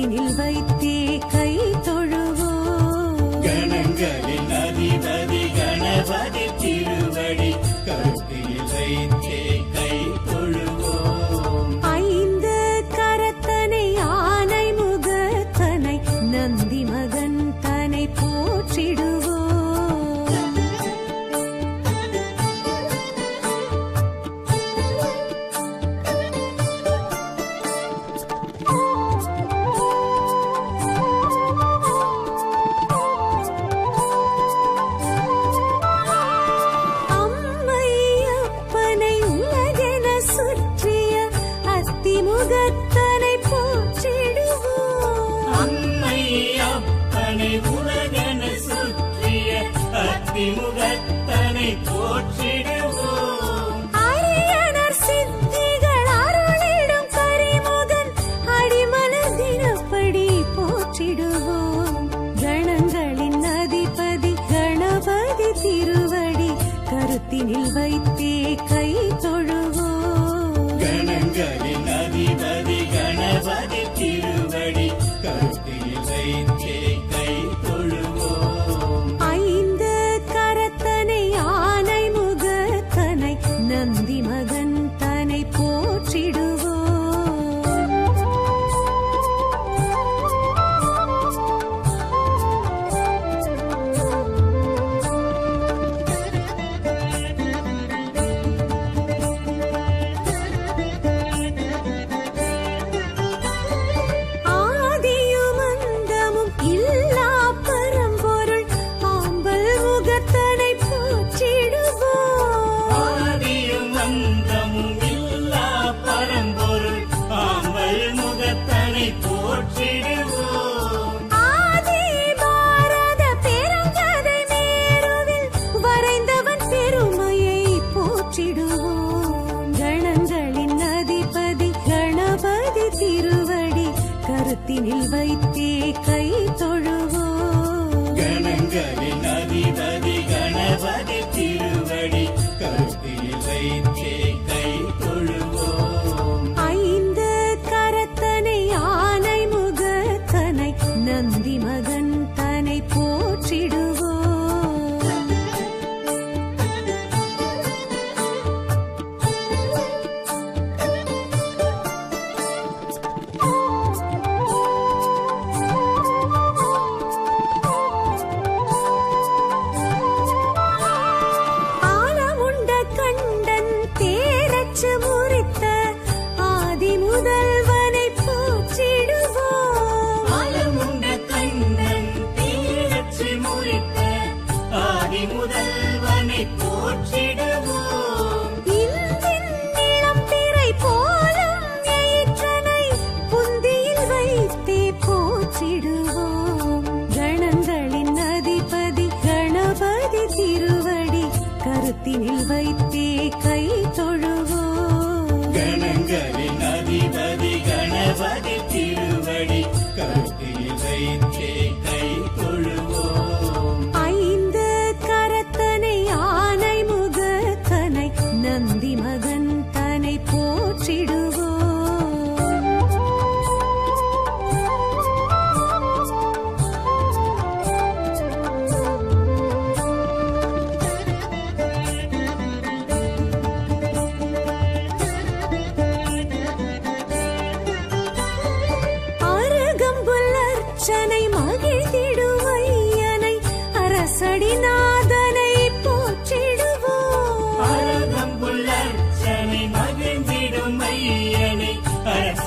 மனத்தினில் வைத்தே போற்றிட போற்றிடுவோம். கருத்தினில் வைத்தே கை தொழு கரத்தினில் வைத்தே கை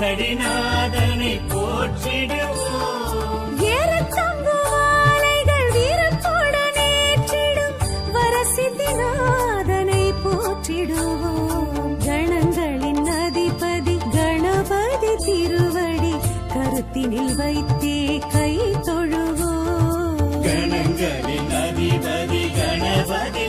வாசடிநாதனை போற்றிடுவோம். ஏறச்சங்குவாலைகள் வீரத்தோட நேற்றிடும். வரசித்திநாதனை போற்றிடுவோம். கணங்களின் அதிபதி கணபதி திருவடி கருத்தினில் வைத்தே கை தொழுவோம். கணங்களின் அதிபதி கணபதி